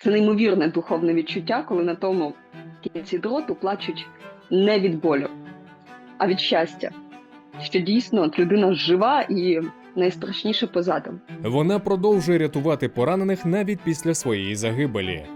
це неймовірне духовне відчуття, коли на тому кінці дроту плачуть не від болю, а від щастя. Що дійсно людина жива і найстрашніше позаду. Вона продовжує рятувати поранених навіть після своєї загибелі.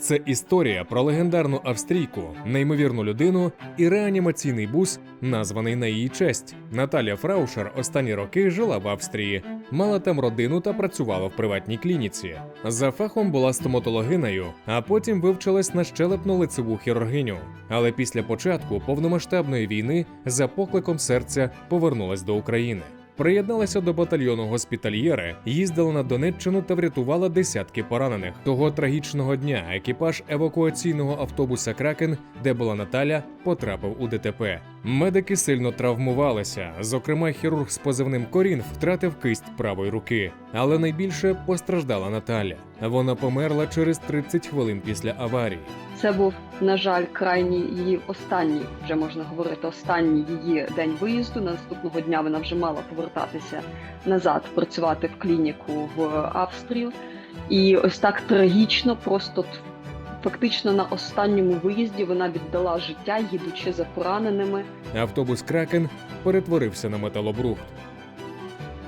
Це історія про легендарну австрійку, неймовірну людину і реанімаційний бус, названий на її честь. Наталя Фраушер останні роки жила в Австрії, мала там родину та працювала в приватній клініці. За фахом була стоматологинею, а потім вивчилась на щелепно лицеву хірургиню. Але після початку повномасштабної війни за покликом серця повернулась до України. Приєдналася до батальйону госпітальєри, їздила на Донеччину та врятувала десятки поранених. Того трагічного дня екіпаж евакуаційного автобуса Кракен, де була Наталя, потрапив у ДТП. Медики сильно травмувалися. Зокрема, хірург з позивним Корін втратив кисть правої руки. Але найбільше постраждала Наталя. Вона померла через 30 хвилин після аварії. Це був, на жаль, крайній її останній, вже можна говорити, останній її день виїзду. Наступного дня вона вже мала повертатися назад, працювати в клініку в Австрію. І ось так трагічно, просто фактично на останньому виїзді вона віддала життя, їдучи за пораненими. Автобус Кракен перетворився на металобрухт.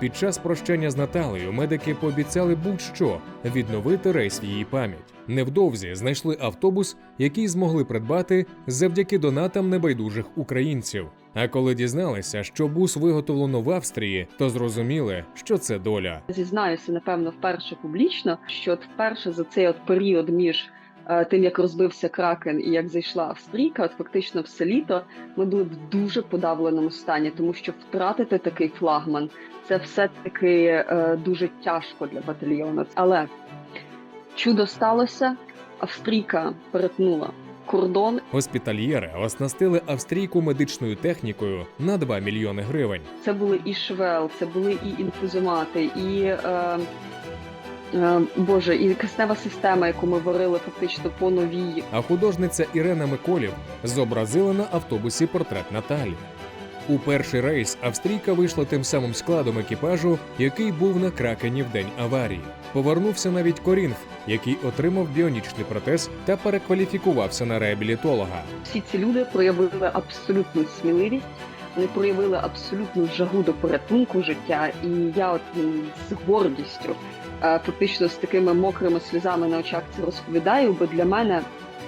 Під час прощання з Наталею медики пообіцяли будь-що відновити рейс в її пам'ять. Невдовзі знайшли автобус, який змогли придбати завдяки донатам небайдужих українців. А коли дізналися, що бус виготовлено в Австрії, то зрозуміли, що це доля. Зізнаюся, напевно, вперше публічно, що вперше за цей от період між тим, як розбився кракен і як зайшла Австрійка, от фактично все літо ми були в дуже подавленому стані, тому що втратити такий флагман це все таки е, дуже тяжко для батальйону. Але чудо сталося. Австрійка перетнула кордон Госпітальєри оснастили австрійку медичною технікою на 2 мільйони гривень. Це були і швел, це були і інфузомати, і е, е, Боже, і киснева система, яку ми варили фактично по новій. А художниця Ірена Миколів зобразила на автобусі портрет Наталі. У перший рейс австрійка вийшла тим самим складом екіпажу, який був на кракені в день аварії. Повернувся навіть Корінф, який отримав біонічний протез та перекваліфікувався на реабілітолога. Всі ці люди проявили абсолютну сміливість. Вони проявили абсолютну жагу до порятунку життя, і я от з гордістю, е, фактично з такими мокрими сльозами на очах це розповідаю, бо для мене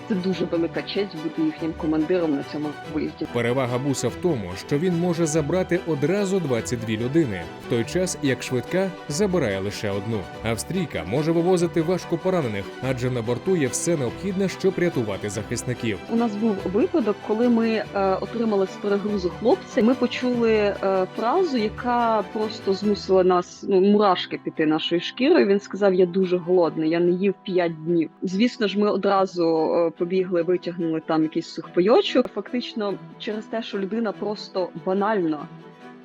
це дуже велика честь бути їхнім командиром на цьому виїзді. Перевага буса в тому, що він може забрати одразу 22 людини, в той час як швидка забирає лише одну. Австрійка може вивозити важко поранених, адже на борту є все необхідне, щоб рятувати захисників. У нас був випадок, коли ми е, отримали з перегрузу хлопця. Ми почули е, фразу, яка просто змусила нас ну мурашки піти нашою шкірою. Він сказав: Я дуже голодний, я не їв 5 днів. Звісно ж, ми одразу е, побігли, витягнули там якийсь сухпайочок. Фактично, через те, що людина просто банально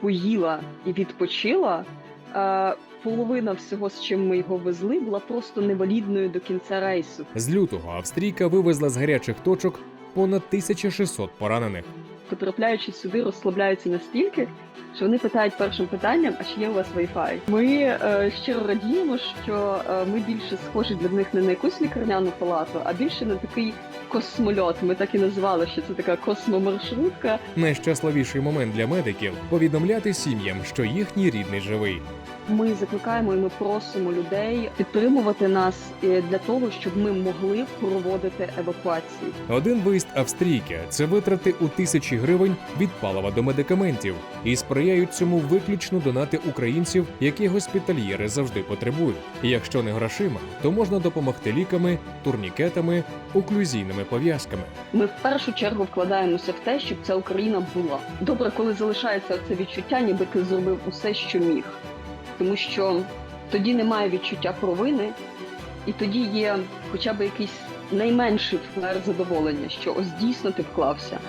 поїла і відпочила. Е, Половина всього, з чим ми його везли, була просто невалідною до кінця рейсу. З лютого австрійка вивезла з гарячих точок понад 1600 поранених. Потрапляючи сюди, розслабляються настільки, що вони питають першим питанням: а чи є у вас Wi-Fi? Ми е, щиро радіємо, що е, ми більше схожі для них не на якусь лікарняну палату, а більше на такий космольот. Ми так і називали, що це така космомаршрутка. Найщасливіший момент для медиків повідомляти сім'ям, що їхній рідний живий. Ми закликаємо і ми просимо людей підтримувати нас е, для того, щоб ми могли проводити евакуації. Один виїзд австрійки це витрати у тисячі гривень від палива до медикаментів, і сприяють цьому виключно донати українців, які госпітальєри завжди потребують. І Якщо не грошима, то можна допомогти ліками, турнікетами, оклюзійними пов'язками. Ми в першу чергу вкладаємося в те, щоб ця Україна була. Добре, коли залишається це відчуття, ніби ти зробив усе, що міг. Тому що тоді немає відчуття провини, і тоді є хоча б якийсь найменший задоволення, що ось дійсно ти вклався.